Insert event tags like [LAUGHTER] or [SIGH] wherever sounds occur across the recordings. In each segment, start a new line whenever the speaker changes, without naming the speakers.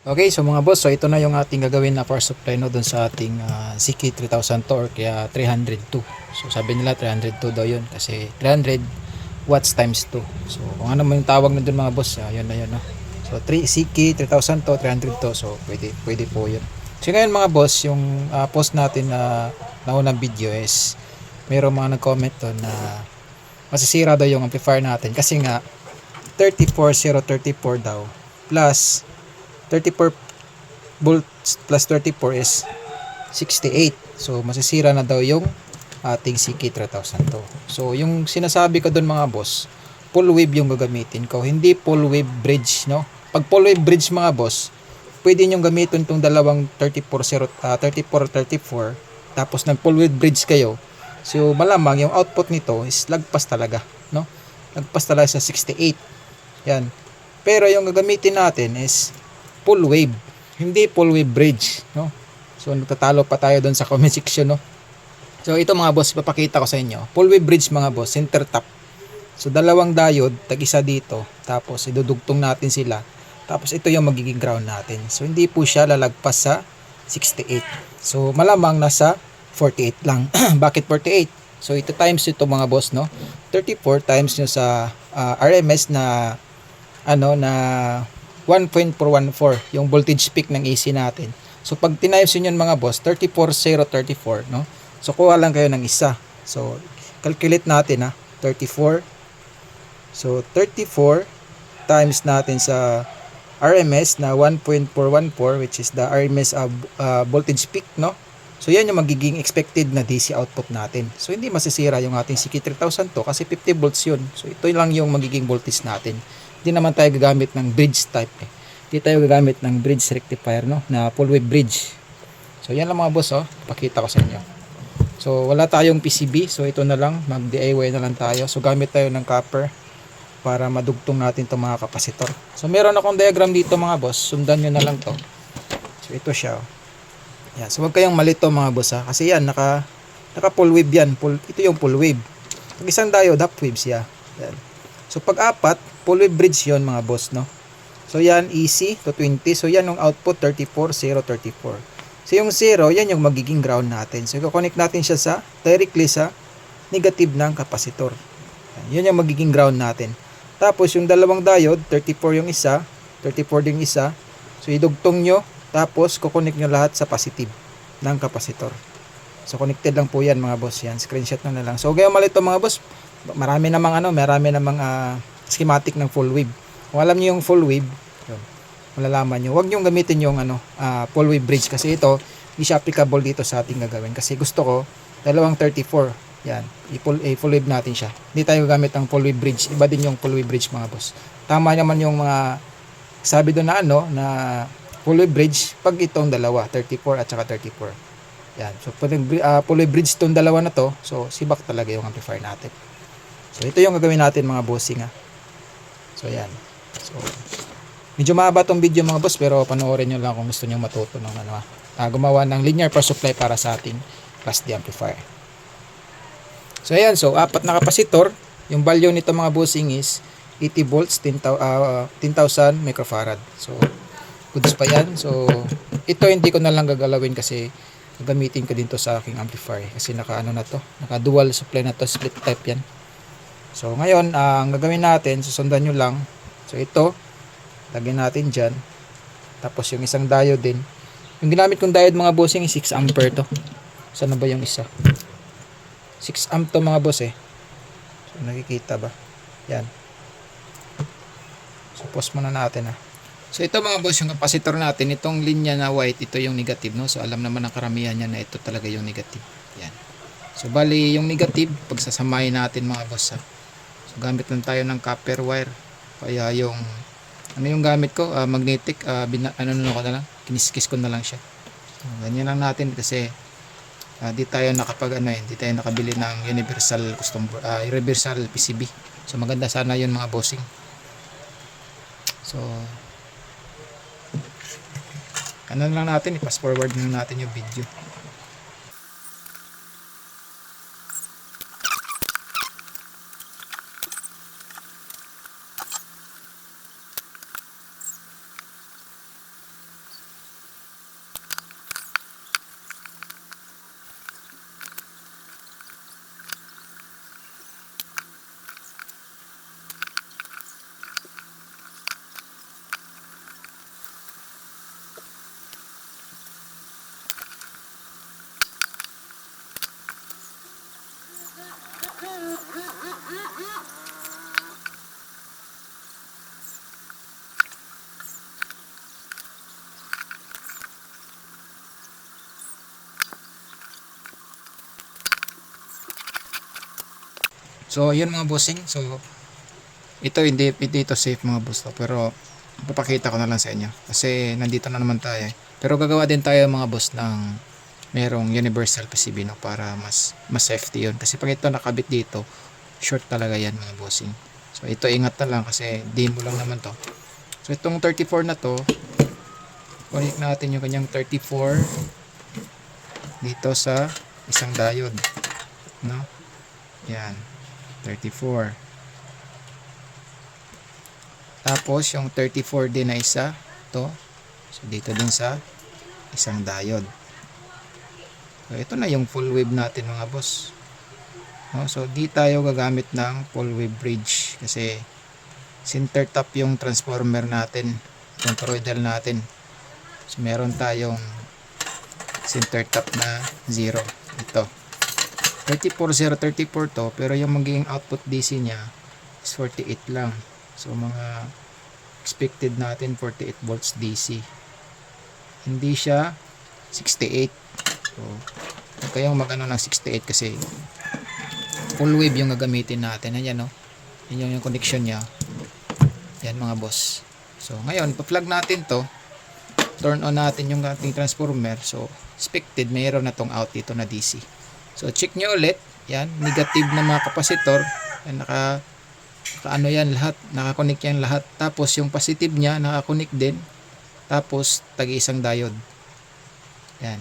Okay, so mga boss, so ito na yung ating gagawin na power supply no dun sa ating uh, CK3000 to or kaya 302. So sabi nila 302 daw yun kasi 300 watts times 2. So kung ano man yung tawag na dun mga boss, uh, yun na yun. No? So 3 CK3000 to 300 to. So pwede, pwede po yun. So ngayon mga boss, yung uh, post natin na naunang video is mayroong mga nag-comment doon na masisira daw yung amplifier natin kasi nga 34034 daw plus 34 volts plus 34 is 68. So, masisira na daw yung ating CK3000 to. So, yung sinasabi ko doon mga boss, full wave yung gagamitin ko. Hindi full wave bridge, no? Pag full wave bridge mga boss, pwede nyo gamitin tong dalawang 34, uh, 34, 34, tapos nag full wave bridge kayo. So, malamang yung output nito is lagpas talaga, no? Lagpas talaga sa 68. Yan. Pero yung gagamitin natin is full wave, hindi full wave bridge, no? So nagtatalo pa tayo doon sa comment section, no? So ito mga boss, ipapakita ko sa inyo. Full wave bridge mga boss, center tap. So dalawang diode, tag-isa dito, tapos idudugtong natin sila. Tapos ito yung magiging ground natin. So hindi po siya lalagpas sa 68. So malamang nasa 48 lang. [CLEARS THROAT] Bakit 48? So ito times ito mga boss, no? 34 times nyo sa ah, RMS na ano na 1.414 yung voltage peak ng AC natin. So pag tinayos yun yun mga boss, 34034, no? So kuha lang kayo ng isa. So calculate natin ha, 34. So 34 times natin sa RMS na 1.414 which is the RMS uh, uh, voltage peak, no? So yan yung magiging expected na DC output natin. So hindi masisira yung ating CK3000 to kasi 50 volts yun. So ito lang yung magiging voltage natin. Hindi naman tayo gagamit ng bridge type eh. Hindi tayo gagamit ng bridge rectifier no na full wave bridge. So yan lang mga boss oh, pakita ko sa inyo. So wala tayong PCB, so ito na lang, mag DIY na lang tayo. So gamit tayo ng copper para madugtong natin itong mga kapasitor. So meron akong diagram dito mga boss, sundan nyo na lang to. So ito siya oh. Yan, so wag kayong malito mga boss ha, kasi yan naka naka full wave yan, full, ito yung full wave. Pag isang diode, half wave siya. Yan. So pag apat, full wave bridge yon mga boss, no? So yan, easy to 20. So yan yung output 34, 0, 34. So yung 0, yan yung magiging ground natin. So i-connect natin siya sa, directly sa negative ng kapasitor. Yan, yun yung magiging ground natin. Tapos yung dalawang diode, 34 yung isa, 34 din isa. So idugtong nyo, tapos kukonek nyo lahat sa positive ng kapasitor. So connected lang po yan mga boss. Yan, screenshot na na lang. So gayon malito mga boss, marami namang ano, marami namang ah, schematic ng full wave. Kung alam niyo yung full wave, yun, malalaman niyo. Huwag niyo gamitin yung ano, ah, full wave bridge kasi ito hindi siya applicable dito sa ating gagawin kasi gusto ko dalawang 34. Yan, i-full, i-full wave natin siya. Hindi tayo gamit ng full wave bridge. Iba din yung full wave bridge mga boss. Tama naman yung mga sabi doon na ano na full wave bridge pag itong dalawa, 34 at saka 34. Yan. So, pag uh, full wave bridge itong dalawa na to, so sibak talaga yung amplifier natin. So, ito yung gagawin natin mga bossing ha. So, yan. So, medyo mahaba tong video mga boss, pero panoorin nyo lang kung gusto nyo matuto ng ano. Ah, gumawa ng linear power supply para sa ating class D amplifier. So, ayan. So, apat na kapasitor. Yung value nito mga bossing is 80 volts, 10,000 uh, 10,000 microfarad. So, goods pa yan. So, ito hindi ko na lang gagalawin kasi gagamitin ko din to sa aking amplifier kasi naka ano na to, naka dual supply na to, split type yan. So, ngayon, ah, ang gagawin natin, susundan nyo lang. So, ito, lagyan natin dyan. Tapos, yung isang diode din. Yung ginamit kong diode mga bossing is 6 ampere to. Saan ba yung isa? 6 amp to mga boss eh. So, nakikita ba? Yan. So, post muna natin ah. So ito mga boss, yung capacitor natin, itong linya na white, ito yung negative, no? So alam naman ng karamihan niya na ito talaga yung negative. Yan. So bali, yung negative, pagsasamahin natin mga boss, ha? So gamit lang tayo ng copper wire. Kaya yung, ano yung gamit ko? Ah, magnetic, ah, bina, ano na ko na lang, kiniskis ko na lang siya. So, ganyan lang natin kasi ah, di tayo nakapag ano eh, di tayo nakabili ng universal custom ah, universal PCB. So maganda sana yun mga bossing. So ano lang natin, i-fast forward na natin yung video. So, yun mga bossing. So, ito hindi, hindi ito safe mga boss to, pero papakita ko na lang sa inyo. Kasi nandito na naman tayo eh. pero gagawa din tayo mga boss ng merong universal PCB no? Para mas mas safety yun. Kasi pag ito nakabit dito short talaga yan mga bossing. So ito ingat na lang kasi di mo lang naman to. So itong 34 na to connect natin yung kanyang 34 dito sa isang diode no? Yan 34 tapos yung 34 din na isa, to. So dito din sa isang diode. So ito na yung full wave natin mga boss. No, so di tayo gagamit ng full wave bridge kasi center top yung transformer natin, yung toroidal natin. So meron tayong center top na 0. Ito. 34034 to pero yung magiging output DC niya is 48 lang. So mga expected natin 48 volts DC. Hindi siya 68. So huwag kayong magano ng 68 kasi full wave yung gagamitin natin. Ayan no. Yan yung connection niya. Yan mga boss. So ngayon, pa-plug natin to. Turn on natin yung ating transformer. So expected mayroon na tong out dito na DC. So check nyo ulit. Yan, negative na mga kapasitor. Yan, naka ano yan lahat, nakakonect yan lahat. Tapos yung positive niya, nakakonect din. Tapos, tagi isang diode. Yan.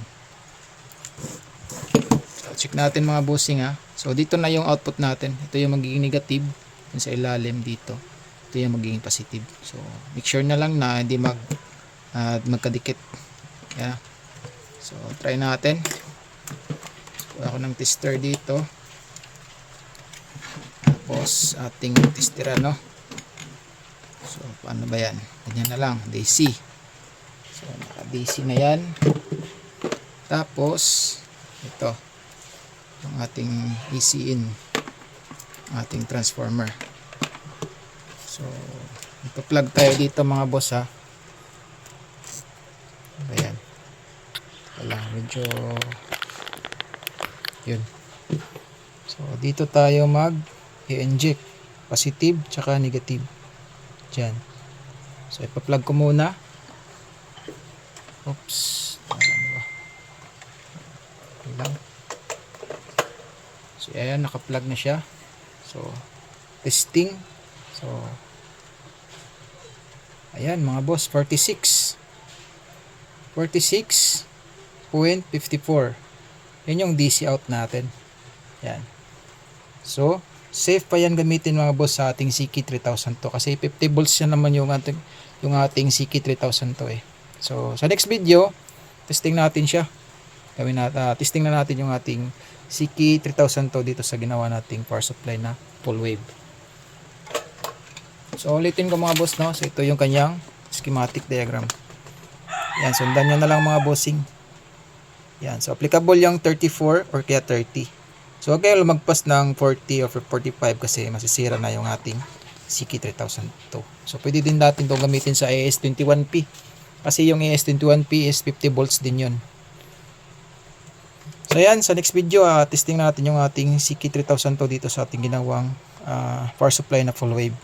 So, check natin mga bossing ha. So, dito na yung output natin. Ito yung magiging negative. Yung sa ilalim dito. Ito yung magiging positive. So, make sure na lang na hindi mag ah, magkadikit. Yeah. So, try natin. Ako ng tester dito. Tapos ating testera no? So paano ba yan? Ganyan na lang DC so naka DC na yan. Tapos ito. Ang ating EC in ating transformer. So ipa-plug tayo dito mga boss ha? Ano yan wala medyo yun. So dito tayo mag i-inject. Positive tsaka negative. Dyan so ipa-plug ko muna. Oops. Ano ba? Okay lang so ayan naka-plug na siya. So testing. So ayan mga boss 46 46.54 yan yung DC out natin. Yan. So safe pa yan gamitin mga boss sa ating CK3000 to. Kasi 50 volts yan naman yung ating yung ating CK3000 to eh. So sa next video testing natin siya. Gawin natin ah, testing na natin yung ating CK3000 to dito sa ginawa nating power supply na full wave. So ulitin ko mga boss no? So ito yung kanyang schematic diagram. Yan sundan nyo na lang mga bossing yan so applicable yung 34 or kaya 30 So, huwag kayo lumagpas ng 40 or 45 kasi masisira na yung ating CK3002. So, pwede din natin itong gamitin sa AS21P. Kasi yung AS21P is 50 volts din yun. So, yan. Sa next video, ah, testing natin yung ating CK3002 dito sa ating ginawang ah, power supply na full wave.